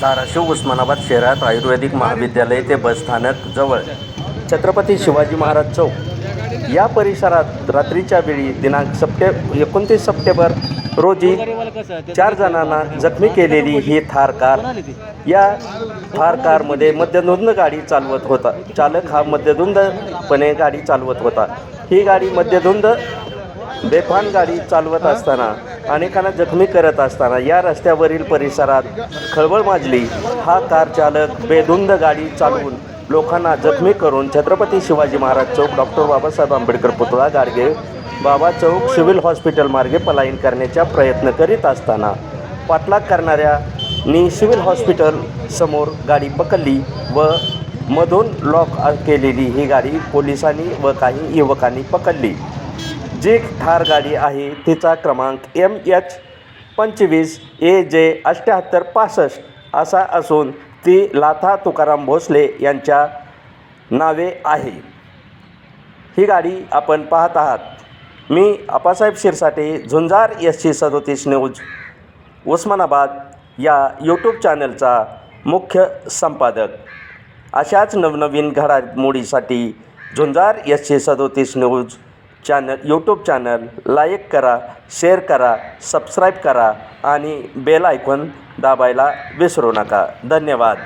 धाराशिव उस्मानाबाद शहरात आयुर्वेदिक महाविद्यालय ते बसस्थानक जवळ छत्रपती शिवाजी महाराज चौक. या परिसरात रात्रीच्या वेळी दिनांक सप्टे एकोणतीस सप्टेंबर रोजी चार जणांना जखमी केलेली ही थार कार. या थार कारमध्ये मध्यधुंद गाडी चालवत होता. चालक हा मध्यधुंदपणे गाडी चालवत होता. ही गाडी मध्यधुंद बेफान गाडी चालवत असताना अनेकांना जखमी करत असताना या रस्त्यावरील परिसरात खळबळ माजली. हा कार चालक बेधुंद गाडी चालवून लोकांना जखमी करून छत्रपती शिवाजी महाराज चौक डॉक्टर बाबासाहेब आंबेडकर पुतळा गाडगे बाबा चौक सिव्हिल हॉस्पिटल मार्गे पलायन करण्याचा प्रयत्न करीत असताना पाठलाग करणाऱ्यांनी सिव्हिल हॉस्पिटल समोर गाडी पकडली व मधून लॉक केलेली ही गाडी पोलिसांनी व काही युवकांनी पकडली. जी ठार गाडी आहे तिचा क्रमांक एम एच पंचवीस ए जे अठ्ठ्याहत्तर पासष्ट असा असून ती लाथा तुकाराम भोसले यांच्या नावे आहे. ही गाडी आपण पाहत आहात. मी आपासाहेब शिरसाटे झुंजार एस सी सदोतीस न्यूज उस्मानाबाद या यूट्यूब चॅनलचा मुख्य संपादक. अशाच नवनवीन घडामोडीसाठी झुंजार एस सी सदोतीस news channel YouTube channel like करा शेअर करा सबस्क्राईब करा आणि बेल आयकॉन दाबायला विसरू नका. धन्यवाद.